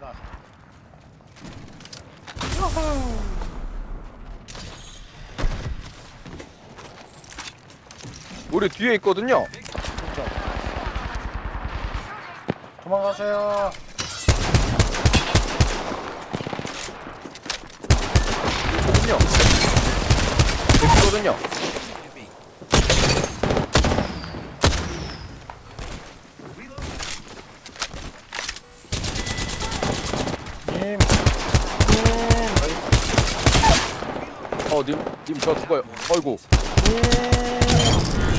간다. 우리 뒤에 있거든요. 도망가세요. 있거든요. 있거든요. 님. 님. 어, 님, 님저 죽어요. 어이구, 님.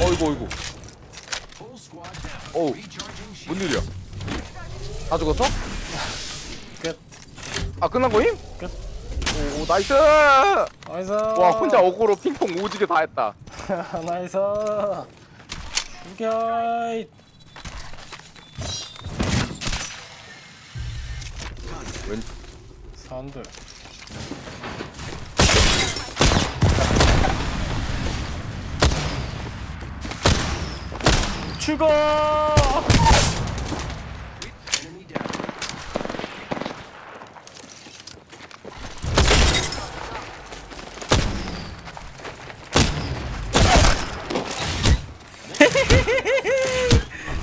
어이구, 어이구. 어우, 뭔 일이야? 다 죽었어? 끝. 아, 끝난 거임? 끝. 오, 나이스! 나이스. 와, 혼자 어그로 핑퐁 오지게 다 했다. 나이스. 죽여. 이. 왼, 사운드. 죽어.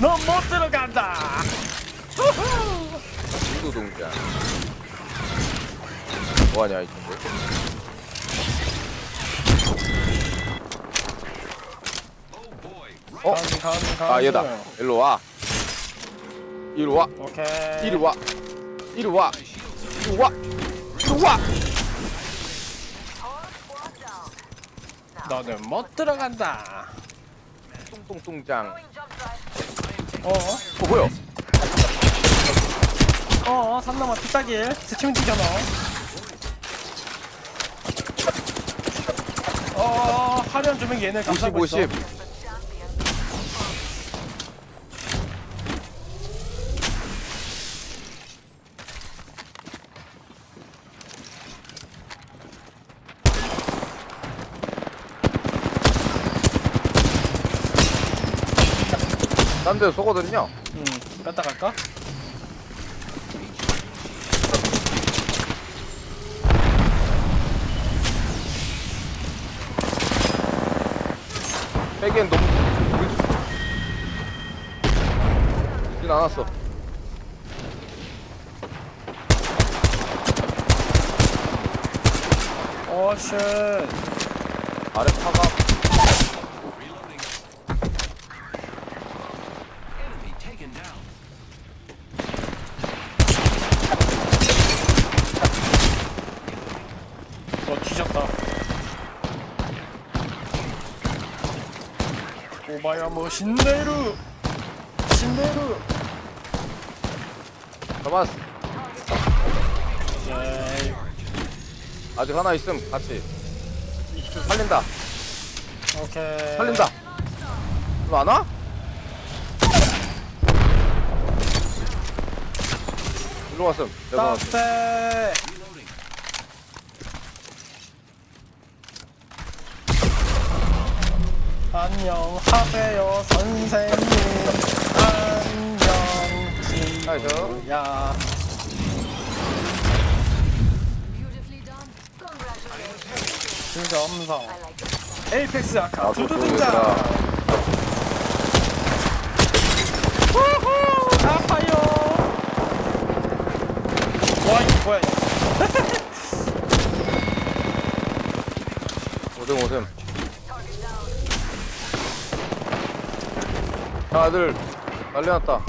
넌 못 들어간다. 인도 동자. 뭐하냐, 이 친구. 어? 가운데, 가운데. 아, 얘다. 일로 와. 이리 와. 오케이. 이리 와. 이리 와. 이리 와. 이리 와. 너는 못 들어간다. 똥똥똥장. 어? 어, 뭐야? 어? 삼남아 피따길 스팀 튀겨넣어. 어? 하련 주면 얘네 50, 감싸고 있어. 딴데 쏘거든요. 응. 뺐다 갈까? 빼기엔 너무 죽진 않았어. 어 쉣. 아래 파가 너 뒤졌다. 오바야 뭐 신데루. 신데루. 잡았어. 예이. 아직 하나 있음 같이. 살린다. 오케이. 살린다. 너안 와? 일로 왔음. 내가 왔음해. 안녕하세요 선생님. 안녕 친구야. it. 에이펙스 아카. 두두 또 등장. 후후! 아파요. 와 이거 뭐야 오셈 오셈. 다들 난리났다.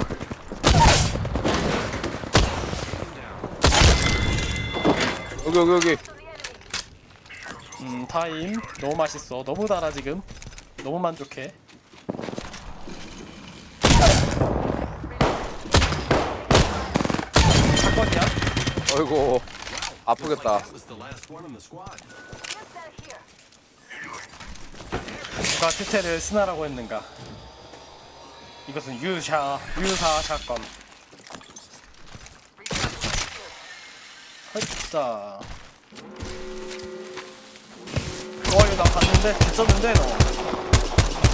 여기 여기 여기. 음 타임 너무 맛있어 너무 달아 지금 너무 만족해 사건이야? 어이구 아프겠다. 누가 티테를 스나라고 했는가 이것은 유샤 유사 사건. 헐자 어 이거 나 봤는데 됐었는데 너.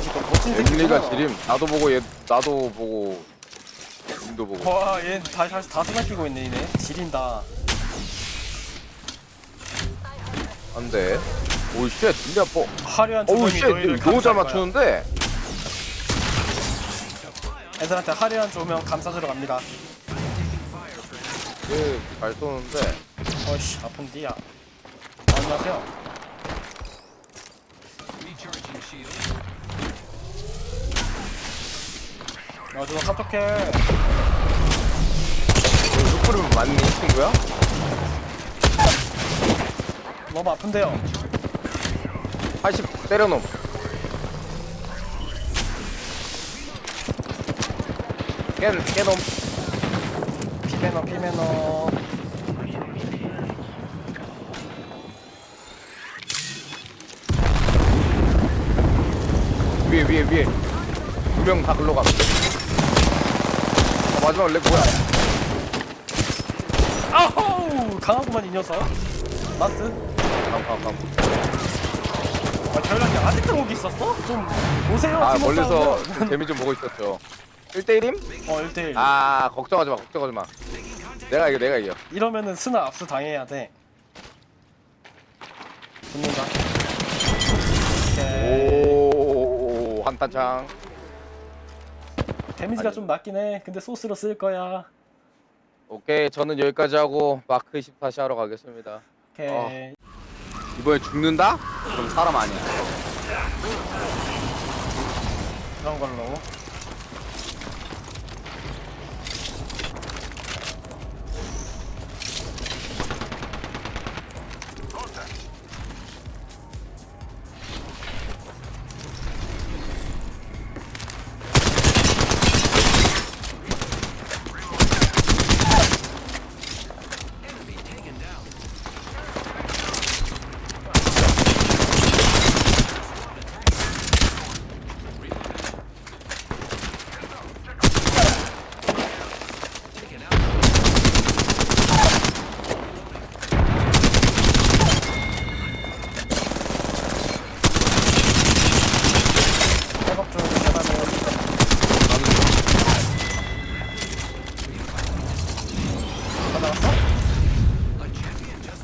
이거 멋진 엠리가 지림. 나도 보고 얘 나도 보고 눈도 보고. 와 얘다 다 스나끼고 있네 얘네. 지린다. 안돼. 오쉣 진짜 뭐 화려한 조명이 쉣 너희를 너무 잘 감쌀 거야. 맞추는데 애들한테 화려한 조명 감싸주러 갑니다. 얘잘 쏘는데. 어이씨 아픈디야. 안녕하세요. 야 누가 카톡해. 너 뿌리면 맞니 친구야? 너무 아픈데요? 80 때려놈 깬 깨놈. 피메너 피메너. 위에 위에 위에. 두 명 다 글로 가면 어, 마지막 렉 뭐야? 아호! 강하구만 이 녀석. 나스? 감 감 감 아 결락이 아직도 거기 있었어? 좀 오세요 아 팀원 멀리서 재미 좀 보고 있었죠 1대1임? 어 1대1 아 걱정하지 마 걱정하지 마. 내가 이겨 내가 이겨. 이러면은 스나 압수 당해야 돼. 붙는다. 오케이. 오 한탄창. 데미지가 아니. 좀 낮긴 해. 근데 소스로 쓸 거야. 오케이 저는 여기까지 하고 마크 10 다시 하러 가겠습니다. 오케이. 어. 이번에 죽는다? 그럼 사람 아니야. 그런 걸로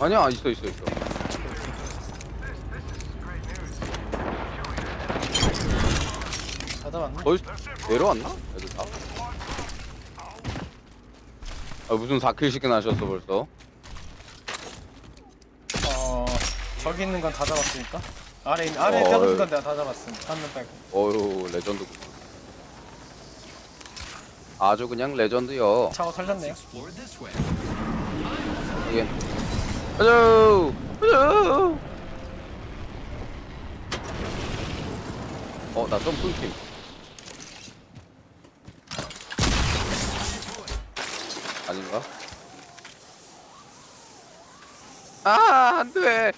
아니야 있어 있어 있어. 받아왔네 거의 내려왔나? 애들 다? 아 무슨 4킬씩이나 하셨어 벌써? 어 저기 있는 건 다 잡았으니까. 아래 있는 아래 어, 예. 건 내가 다 잡았음 한명 빼고. 어휴 레전드. 아주 그냥 레전드요 차고 털렸네요. 이게 가자 가자 어나 좀 끊김 아닌가? 아 안 돼.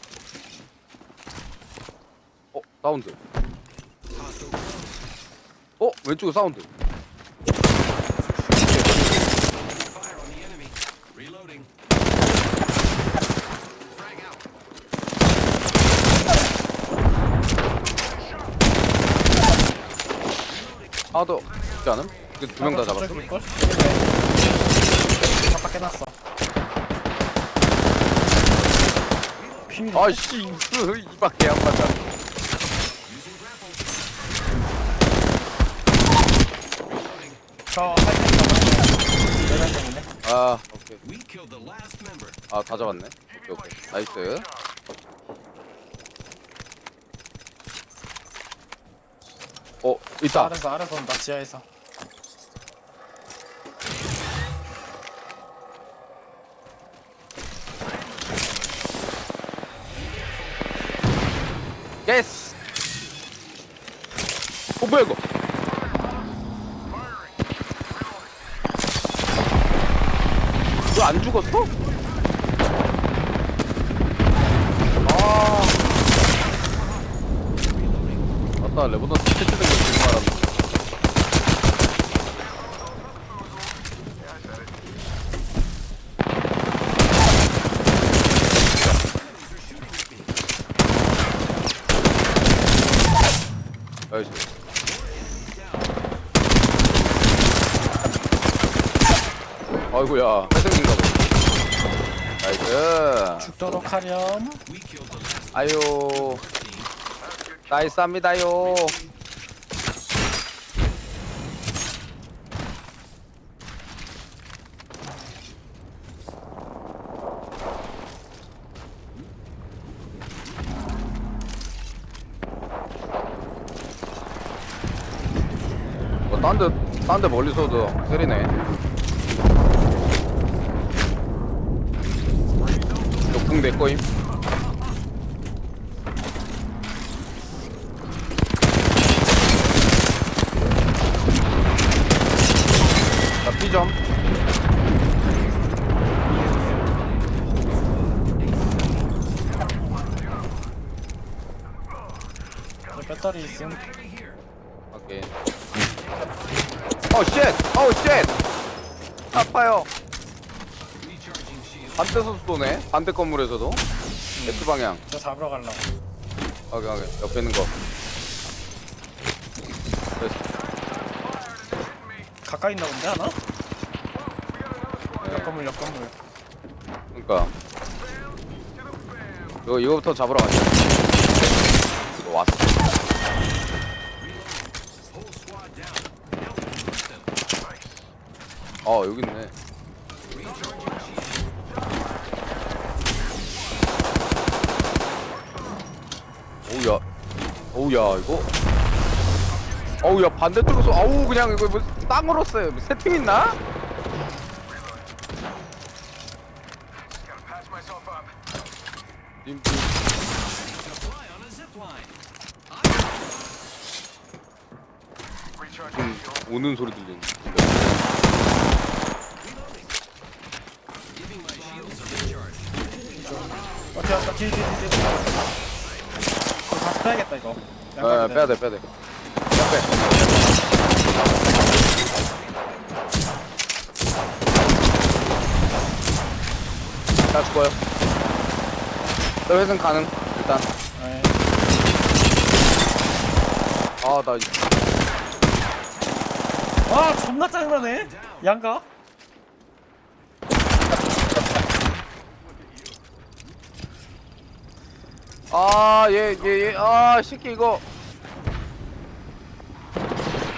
어 사운드. 어 왼쪽에 사운드 하나 더 죽지 않음? 두 명 다 잡았어. 걸 아빠 깨놨어. 비밀 아씨 이 밖에 안 맞아. 저 할머니가 내려있네 아 오케이. 아다 잡았네. 오케이 오케이. 나이스 어 있다. 아래서 아래서 온다 지하에서. 예스 어 뭐야 이거? 너 안 죽었어? 아. 맞다 레버넌 스케치 된거 지금 말하는 나이스. 아이고야. 회생인가 봐 나이스. 죽도록 하렴. 아유. 나이스 합니다요 딴 데, 딴데 멀리서도 때리네. 역풍 내 거임. 자, B점. 내 배터리 있음. 오케이. 어, 쉣! 어, 쉣! 아파요. 반대에서 쏘네? 반대 건물에서도? X 방향. 저 잡으러 가려고. 오케이, 오케이. 옆에 있는 거. 됐어. 가까이 있나 본데 하나? 네, 옆 건물 옆 건물. 그니까. 이거, 이거부터 잡으러 가자. 이거 왔어. 어, 여기 있네. 오우야. 오우야, 이거. 어우야, 반대쪽에서, 아우, 그냥 이거 뭐 땅으로 써요. 세팅 있나? 님, 오는 소리 들리는. 어디 왔다 뒤뒤뒤 뒤. 이거 다시 빼야겠다 이거. 아, 빼야 돼, 빼야 돼. 빼. 다 죽어요. 너 회생 가능. 일단. 네. 아, 나 이- 아 존나 짜증나네. 양가? 아, 얘, 얘, 얘, 아, 새끼 이거.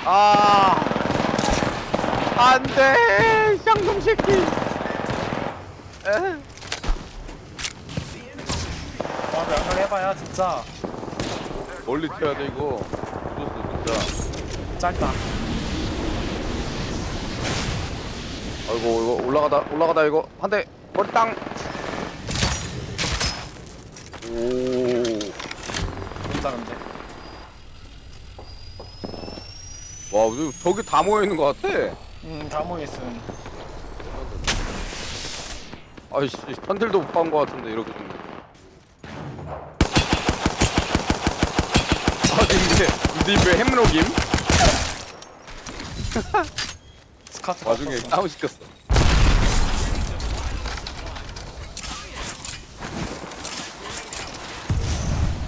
아, 안 돼, 쌍놈 새끼. 에? 아 양가 해봐야 진짜 멀리 튀어야 돼 이거. 죽었어 진짜. 짧다. 아이고 이거 올라가다 올라가다 이거 한 대 머리 땅. 오. 진짜 근데. 와 저기- 저기 다 모여 있는 것 같아. 음다 모였음. 아이씨 편들도 못 본 것 같은데 이렇게 됐네. 아 근데 근데 왜 햄록임? 스카트. 와중에 맞췄어. 다운 시켰어.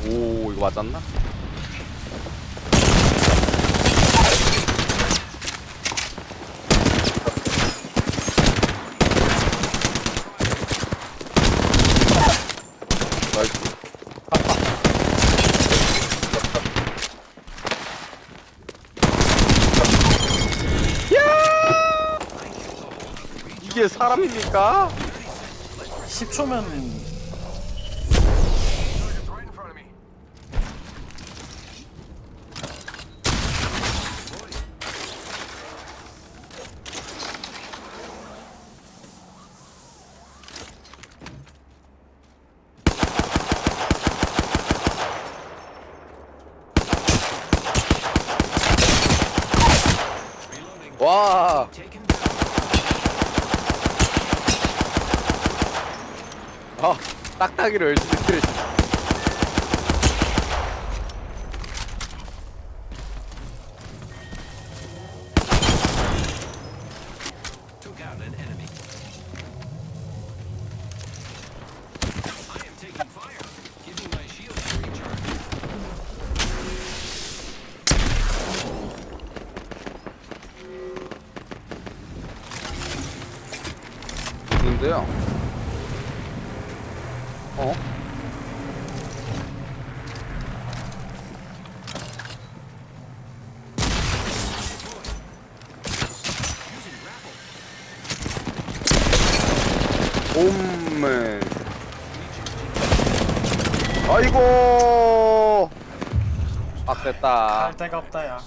오 이거 맞았나? 이게 사람입니까? 10초면 딱딱이를 열심히 때리. Took out an enemy. I am taking fire. Giving my shields a recharge. 없는데요. 옴맨 아이고. 빡셌다. 갈 데가 없다 야